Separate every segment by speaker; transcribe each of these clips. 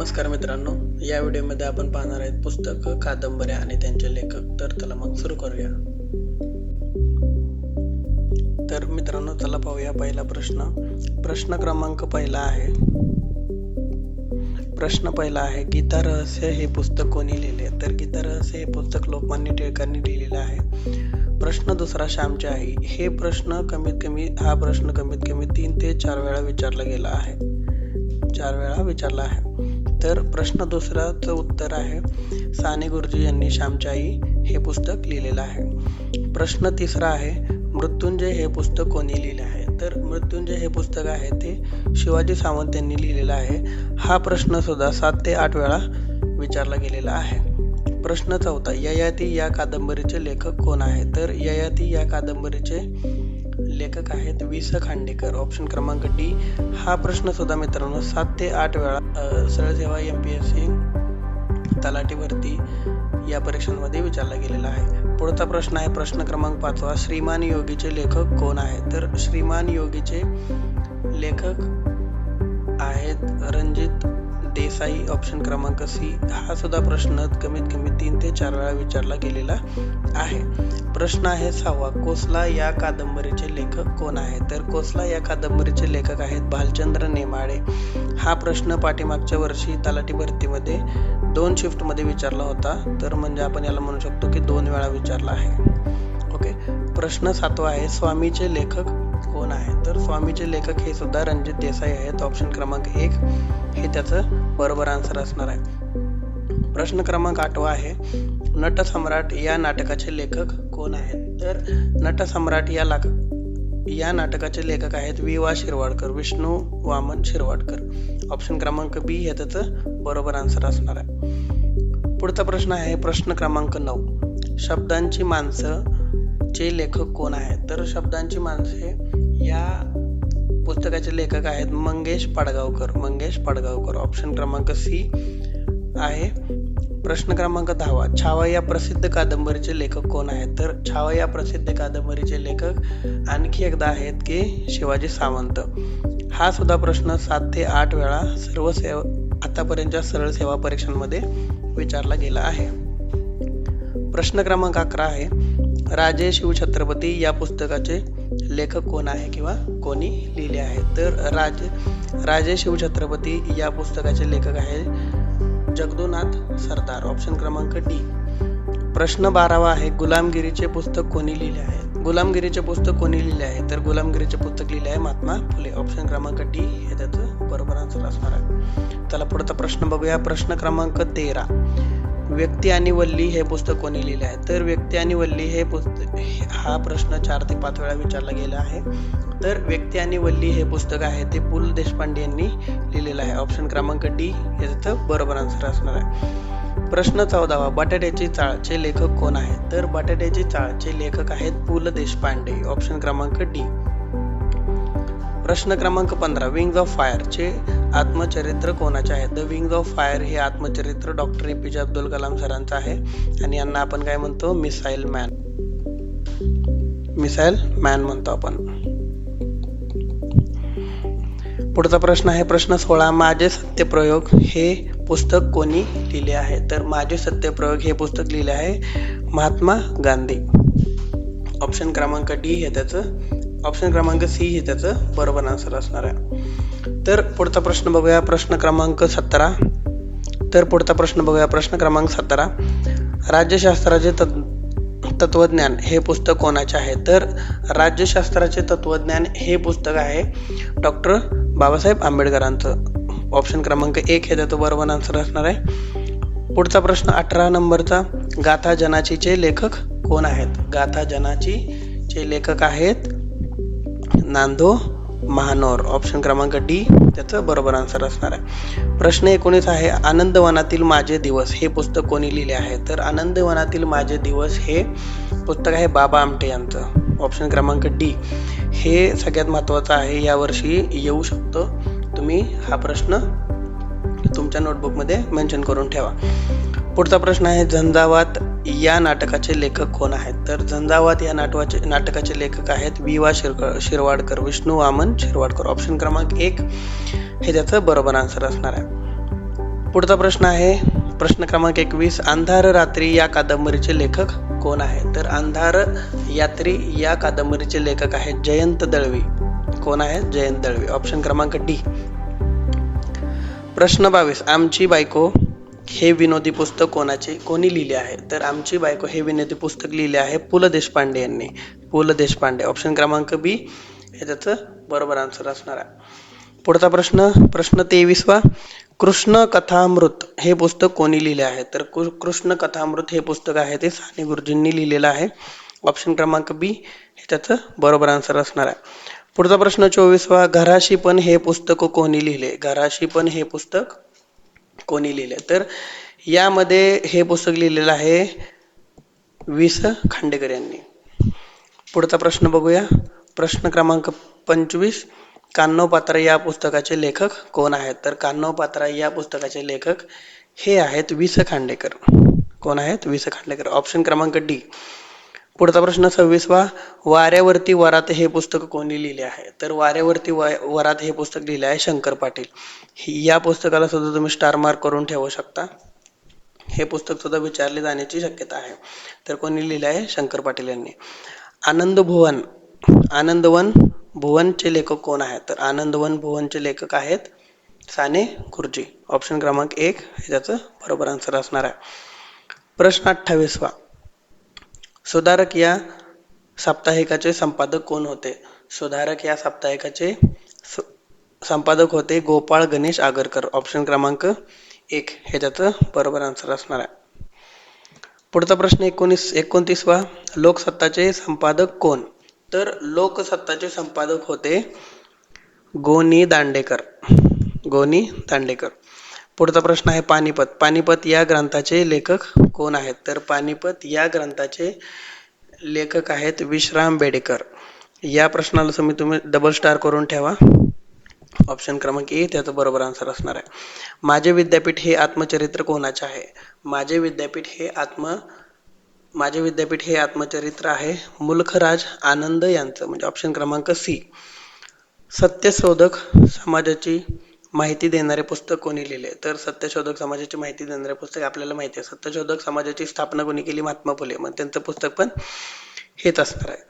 Speaker 1: नमस्कार मित्रांनो. या व्हिडिओमध्ये आपण पाहणार आहेत पुस्तक कादंबऱ्या आणि त्यांचे लेखक. तर चला मग सुरू करूया. तर मित्रांनो चला पाहूया पहिला प्रश्न. प्रश्न क्रमांक पहिला आहे. प्रश्न पहिला आहे गीता रहस्य हे पुस्तक कोणी लिहिले? तर गीता रहस्य हे पुस्तक लोकमान्य टिळकांनी लिहिलेलं आहे. प्रश्न दुसरा श्यामचे आहे. हे प्रश्न कमीत कमी हा प्रश्न कमीत कमी तीन ते चार वेळा विचारला गेला आहे. चार वेळा विचारला आहे. तर प्रश्न दुसराचं उत्तर आहे. साने गुरुजी यांनी श्यामची हे पुस्तक लिहिलेलं आहे. प्रश्न तिसरा आहे मृत्युंजय हे पुस्तक कोणी लिहिले आहे? तर मृत्युंजय हे पुस्तक आहे ते शिवाजी सावंत यांनी लिहिलेलं आहे. हा प्रश्न सुद्धा सात ते आठ वेळा विचारला गेलेला आहे. प्रश्न चौथा ययाती या कादंबरीचे लेखक कोण आहे? तर ययाती या कादंबरीचे लेखक आहेत वि स खांडेकर. ऑप्शन क्रमांक डी हा प्रश्न सुद्धा मित्रांनो सात ते आठ वेळा सरळ सेवा एम पी एस सी तलाठी भरती या परीक्षांमध्ये विचारला गेलेला आहे. पुढचा प्रश्न आहे प्रश्न क्रमांक पाचवा. श्रीमान योगीचे लेखक कोण आहेत? तर श्रीमान योगीचे लेखक आहेत रणजित देसाई ऑप्शन क्रमांक सी हा सुद्धा प्रश्न कमीत कमी तीन ते चार वेळा विचारला गेलेला आहे. प्रश्न आहे सहावा कोसला या कादंबरीचे लेखक कोण आहे? तर कोसला या कादंबरीचे लेखक आहेत भालचंद्र नेमाळे हा प्रश्न पाठीमागच्या वर्षी तलाठी भरतीमध्ये दोन शिफ्टमध्ये विचारला होता. तर म्हणजे आपण याला म्हणू शकतो की दोन वेळा विचारला आहे. ओके. प्रश्न सातवा आहे स्वामीचे लेखक कोण आहे? तर स्वामीचे लेखक हे सुद्धा रणजित देसाई आहेत. ऑप्शन क्रमांक एक हे त्याचं बरोबर आन्सर असणार आहे. प्रश्न क्रमांक आठवा आहे नटसम्राट या नाटकाचे लेखक कोण आहेत? तर नटसम्राट या लाख या नाटकाचे लेखक आहेत वि वा शिरवाडकर विष्णू वामन शिरवाडकर. ऑप्शन क्रमांक बी हे त्याचं बरोबर आन्सर असणार आहे. पुढचा प्रश्न आहे प्रश्न क्रमांक नऊ. शब्दांची माणसं चे लेखक कोण आहेत? तर शब्दांची माणसे या पुस्तकाचे लेखक आहेत मंगेश पाडगावकर. मंगेश पाडगावकर ऑप्शन क्रमांक सी आहे. प्रश्न क्रमांक दहावा छावा या प्रसिद्ध कादंबरीचे लेखक कोण आहेत? तर छावा या प्रसिद्ध कादंबरीचे लेखक आणखी एकदा आहेत की शिवाजी सावंत. हा सुद्धा प्रश्न सात ते आठ वेळा सर्व सेवा आतापर्यंतच्या सरळ सेवा परीक्षांमध्ये विचारला गेला आहे. प्रश्न क्रमांक अकरा आहे. राजे शिवछत्रपती या पुस्तकाचे लेखक कोण आहे किंवा कोणी लिहिले आहे तर राजे राजे शिवछत्रपती या पुस्तकाचे लेखक आहे जगदोनाथ सरदार. ऑप्शन क्रमांक डी प्रश्न बारावा आहे गुलामगिरीचे पुस्तक कोणी लिहिले आहे? गुलामगिरीचे पुस्तक कोणी लिहिले आहे? तर गुलामगिरीचे पुस्तक लिहिले आहे महात्मा फुले. ऑप्शन क्रमांक डी हे त्याचं बरोबर आन्सर असणार आहे. त्याला पुढचा प्रश्न बघूया. प्रश्न क्रमांक तेरा. व्यक्ती आणि वल्ली हे पुस्तक कोणी लिहिले आहे? तर व्यक्ती आणि वल्ली हे पुस्तक हा प्रश्न चार ते पाच वेळा विचारला गेला आहे. तर व्यक्ती आणि वल्ली हे पुस्तक आहे ते पु ल देशपांडे यांनी लिहिलेलं आहे. ऑप्शन क्रमांक डी याचं बरोबर आन्सर असणार आहे. प्रश्न चौदावा बटाट्याची चाळचे लेखक कोण आहेत? तर बटाट्याची चाळचे लेखक आहेत पु ल देशपांडे. ऑप्शन क्रमांक डी प्रश्न क्रमांक पंधरा विंग्स ऑफ फायरचे आत्मचरित्र कोणाचे आहे? द विंग्ज ऑफ फायर हे आत्मचरित्र डॉक्टर ए. पी. जे. अब्दुल कलाम सरांचं आहे. आणि यांना आपण काय म्हणतो? मिसाईल मॅन मिसाईल मॅन म्हणतो आपण. पुढचा प्रश्न आहे प्रश्न सोळा. माझे सत्यप्रयोग हे पुस्तक कोणी लिहिले आहे? तर माझे सत्यप्रयोग हे पुस्तक लिहिले आहे महात्मा गांधी. ऑप्शन क्रमांक डी हे त्याचं ऑप्शन क्रमांक सी हे त्याचं बरोबर आन्सर असणार आहे. तर पुढचा प्रश्न बघूया. प्रश्न क्रमांक सतरा. तर पुढचा प्रश्न बघूया. प्रश्न क्रमांक सतरा. राज्यशास्त्राचे तत् तत्वज्ञान हे पुस्तक कोणाचे आहे? तर राज्यशास्त्राचे तत्वज्ञान हे पुस्तक आहे डॉक्टर बाबासाहेब आंबेडकरांचं. ऑप्शन क्रमांक एक हे त्याचं बरोबर आन्सर असणार आहे. पुढचा प्रश्न अठरा नंबरचा. गाथा जनाचीचे लेखक कोण आहेत? गाथा जनाची चे लेखक आहेत नांदो महानोर ऑप्शन क्रमांक डी त्याचं बरोबर आन्सर असणार आहे. प्रश्न एकोणीस आहे आनंदवनातील माझे दिवस हे पुस्तक कोणी लिहिले आहे? तर आनंदवनातील माझे दिवस हे पुस्तक आहे बाबा आमटे यांचं. ऑप्शन क्रमांक डी हे सगळ्यात महत्त्वाचं आहे यावर्षी येऊ शकतो. तुम्ही हा प्रश्न तुमच्या नोटबुकमध्ये मेन्शन करून ठेवा. पुढचा प्रश्न आहे झंझावात या नाटकाचे लेखक कोण आहेत? तर झंझावात या नाटवाचे नाटकाचे लेखक आहेत वि वा शिरकर शिरवाडकर विष्णू वामन शिरवाडकर. ऑप्शन क्रमांक एक हे त्याचं बरोबर आन्सर असणार आहे. पुढचा प्रश्न आहे प्रश्न क्रमांक एकवीस अंधार रात्री या कादंबरीचे लेखक कोण आहे तर अंधार यात्री या कादंबरीचे लेखक आहेत जयंत दळवी. कोण आहेत? जयंत दळवी. ऑप्शन क्रमांक डी. प्रश्न बावीस आमची बायको हे विनोदी पुस्तक कोणाचे? कोणी लिहिले आहे? तर आमची बायको हे विनोदी पुस्तक लिहिले आहे पु ल देशपांडे यांनी. पु ल देशपांडे. ऑप्शन क्रमांक बी हे त्याचं बरोबर आन्सर असणार आहे. पुढचा प्रश्न प्रश्न तेवीसवा कृष्ण कथामृत हे पुस्तक कोणी लिहिले आहे? तर कृ- कृष्ण कथामृत हे पुस्तक आहे ते साने गुरुजींनी लिहिलेलं आहे. ऑप्शन क्रमांक बी हे त्याचं बरोबर आन्सर असणार आहे. पुढचा प्रश्न चोवीसवा घराशी पण हे पुस्तक कोणी लिहिले? घराशी पण हे पुस्तक कोणी लिहिले. तर यामध्ये हे पुस्तक लिहिलेलं आहे वि स खांडेकर यांनी. पुढचा प्रश्न बघूया. प्रश्न क्रमांक पंचवीस कान्हो पात्रा या पुस्तकाचे लेखक कोण आहेत? तर कान्हो पात्रा या पुस्तकाचे लेखक हे आहेत वि स खांडेकर. कोण आहेत? वि स खांडेकर. ऑप्शन क्रमांक डी. पुढचा प्रश्न सव्वीसवा. वाऱ्यावरती वरात हे पुस्तक कोणी लिहिले आहे? तर वाऱ्यावरती वरात हे पुस्तक लिहिले आहे शंकर पाटील. ही- या पुस्तकाला सुद्धा तुम्ही स्टार मार्क करून ठेवू शकता. हे पुस्तक सुद्धा विचारले जाण्याची शक्यता आहे. तर कोणी लिहिले आहे? शंकर पाटील यांनी. आनंद भुवन. आनंदवन भुवनचे लेखक कोण आहेत? तर आनंदवन भुवनचे लेखक आहेत साने गुरुजी ऑप्शन क्रमांक एक हे त्याचं बरोबर आन्सर असणार आहे. प्रश्न अठ्ठावीसवा. सुधारक या साप्ताहिकाचे संपादक कोण होते? सुधारक या साप्ताहिकाचे संपादक होते गोपाळ गणेश आगरकर. ऑप्शन क्रमांक एक. हे त्याचं बरोबर आन्सर असणार आहे. पुढचा प्रश्न एकोणीस एकोणतीसवा. लोकसत्ताचे संपादक कोण? तर लोकसत्ताचे संपादक होते गोनी दांडेकर. गोनी दांडेकर. पुढचा प्रश्न आहे पानिपत. पानिपत या ग्रंथाचे लेखक कोण आहेत? तर पानिपत या ग्रंथाचे लेखक आहेत विश्राम बेडेकर. या प्रश्नाला तुम्ही तुम्ही डबल स्टार करून ठेवा. ऑप्शन क्रमांक ए त्याचं बरोबर आन्सर असणार आहे. माझे विद्यापीठ हे आत्मचरित्र कोणाचे आहे? माझे विद्यापीठ हे आत्म माझे विद्यापीठ हे आत्मचरित्र आहे मुलखराज आनंद यांचं. म्हणजे ऑप्शन क्रमांक सी. सत्यशोधक समाजाची माहिती देणारे पुस्तक कोणी लिहिले? तर सत्यशोधक समाजाची माहिती देणारे पुस्तक आपल्याला माहिती आहे. सत्यशोधक समाजाची स्थापना कोणी केली? महात्मा फुले. मग त्यांचं पुस्तक पण हेच असणार आहे.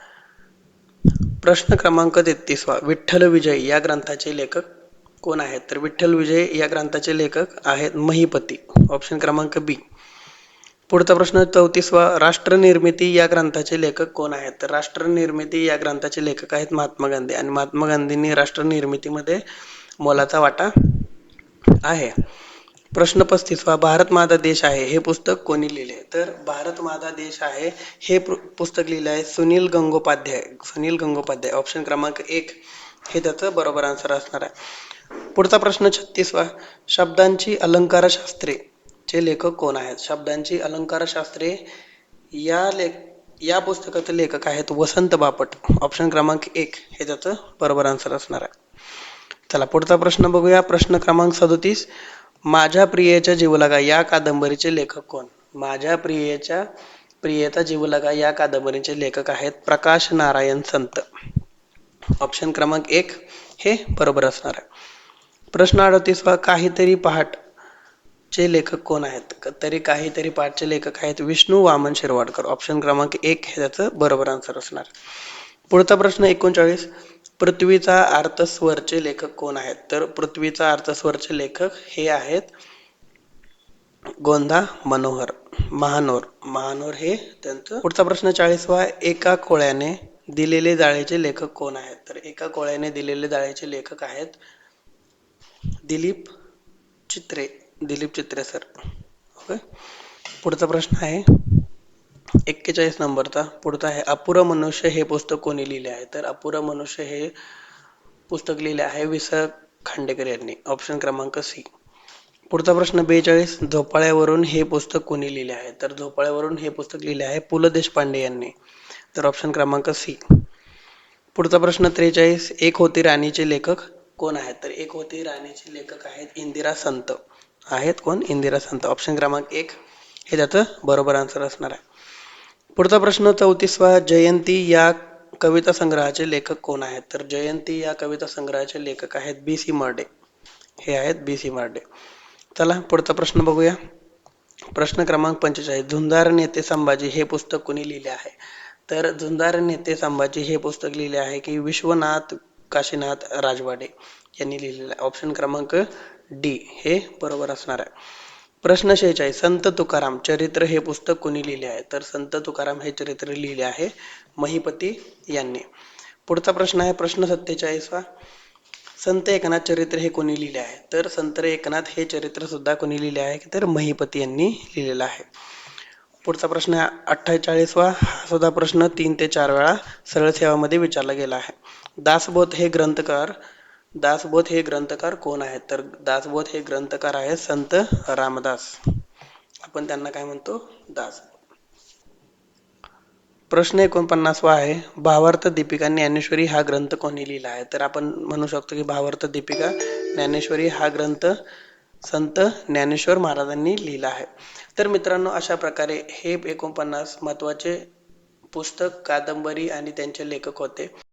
Speaker 1: प्रश्न क्रमांक तेहतीसवा. विठ्ठल विजय या ग्रंथाचे लेखक कोण आहेत? तर विठ्ठल विजय या ग्रंथाचे लेखक आहेत महिपती. ऑप्शन क्रमांक बी. पुढचा प्रश्न चौतीसवा. राष्ट्रनिर्मिती या ग्रंथाचे लेखक कोण आहेत? तर राष्ट्रनिर्मिती या ग्रंथाचे लेखक आहेत महात्मा गांधी. आणि महात्मा गांधींनी राष्ट्रनिर्मितीमध्ये मोलाचा वाटा आहे. प्रश्न पस्तीसवा भारत माझा देश आहे हे पुस्तक कोणी लिहिले? तर भारत माझा देश आहे हे पु- पुस्तक लिहिलं आहे सुनील गंगोपाध्याय सुनील गंगोपाध्याय. ऑप्शन क्रमांक एक. हे त्याचं बरोबर आन्सर असणार आहे. पुढचा प्रश्न छत्तीसवा. शब्दांची अलंकारशास्त्रे चे लेखक कोण आहेत? शब्दांची अलंकारशास्त्रे या लेख या पुस्तकाचे लेखक आहेत वसंत बापट. ऑप्शन क्रमांक एक. हे त्याचं बरोबर आन्सर असणार आहे. चला पुढचा प्रश्न बघूया. प्रश्न क्रमांक सदोतीस. माझ्या प्रियेच्या जीवलगा या कादंबरीचे लेखक कोण? माझ्या प्रियेच्या प्रियेचा जीवलगा या कादंबरीचे लेखक आहेत प्रकाश नारायण संत. ऑप्शन क्रमांक एक हे बरोबर असणार आहे. प्रश्न अडतीसवा काहीतरी पहाट चे लेखक कोण आहेत? तरी काहीतरी पाठचे लेखक आहेत विष्णू वामन शिरवाडकर. ऑप्शन क्रमांक एक हे त्याचं बरोबर आन्सर असणार. पुढचा प्रश्न एकोणचाळीस. पृथ्वीचा अर्थस्वरचे लेखक कोण आहेत? तर पृथ्वीचा अर्थस्वरचे लेखक हे आहेत गोंधा मनोहर महानोर. महानोर हे त्यांचं पुढचा प्रश्न चाळीसवा एका कोळ्याने दिलेले जाळेचे लेखक कोण आहेत? तर एका कोळ्याने दिलेले जाळेचे लेखक आहेत दिलीप चित्रे. दिलीप चित्रे सर. ओके. पुढचा प्रश्न आहे. एक्केचाळीस नंबरचा पुढचा आहे अपुर मनुष्य हे पुस्तक कोणी लिहिले आहे? तर अपुर मनुष्य हे पुस्तक लिहिले आहे वि. स. खांडेकर यांनी. ऑप्शन क्रमांक सी. पुढचा प्रश्न बेचाळीस. झोपाळ्यावरून हे पुस्तक कोणी लिहिले आहे? तर झोपाळ्यावरून हे पुस्तक लिहिले आहे पु. ल. देशपांडे यांनी. तर ऑप्शन क्रमांक सी. पुढचा प्रश्न त्रेचाळीस. एक होती राणीचे लेखक कोण आहेत? तर एक होती राणीचे लेखक आहेत इंदिरा संत. आहेत कोण? इंदिरा संत. ऑप्शन क्रमांक एक. हे त्याचं बरोबर आन्सर असणार आहे. पुढचा प्रश्न चौतीसवा जयंती या कविता संग्रहाचे लेखक कोण आहेत? तर जयंती या कविता संग्रहाचे लेखक आहेत बी सी मर्डे. हे आहेत बी सी मर्डे. चला पुढचा प्रश्न बघूया. प्रश्न क्रमांक पंचेचाळीस. झुंजार नेते संभाजी हे पुस्तक कोणी लिहिले आहे? तर झुंजार नेते संभाजी हे पुस्तक लिहिले आहे की विश्वनाथ काशीनाथ राजवाडे यांनी लिहिलेलं आहे. ऑप्शन क्रमांक डी. हे बरोबर असणार आहे. प्रश्न शेहेचाळीस संत तुकाराम चरित्र हे पुस्तक कोणी लिहिले आहे? तर संत तुकाराम हे चरित्र लिहिले आहे महिपती यांनी. पुढचा प्रश्न आहे प्रश्न सत्तेचाळीसवा. संत एकनाथ चरित्र हे कोणी लिहिले आहे? तर संत एकनाथ हे चरित्र सुद्धा कोणी लिहिले आहे? तर महिपती यांनी लिहिलेलं आहे. पुढचा प्रश्न आहे अठ्ठेचाळीसवा. हा सुद्धा प्रश्न तीन ते चार वेळा सरळ सेवामध्ये विचारला गेला आहे. दासबोध हे ग्रंथकार दासबोध हे ग्रंथकार कोण आहेत? तर दासबोध हे ग्रंथकार आहेत संत रामदास. आपण त्यांना काय म्हणतो? दास. प्रश्न एकोणपन्नासवा आहे भावार्थ दीपिका ज्ञानेश्वरी हा ग्रंथ कोणी लिहिला आहे? तर आपण म्हणू शकतो की भावार्थ दीपिका ज्ञानेश्वरी हा ग्रंथ संत ज्ञानेश्वर महाराजांनी लिहिला आहे. तर मित्रांनो अशा प्रकारे हे एकोणपन्नास महत्त्वाचे पुस्तक कादंबरी आणि त्यांचे लेखक होते.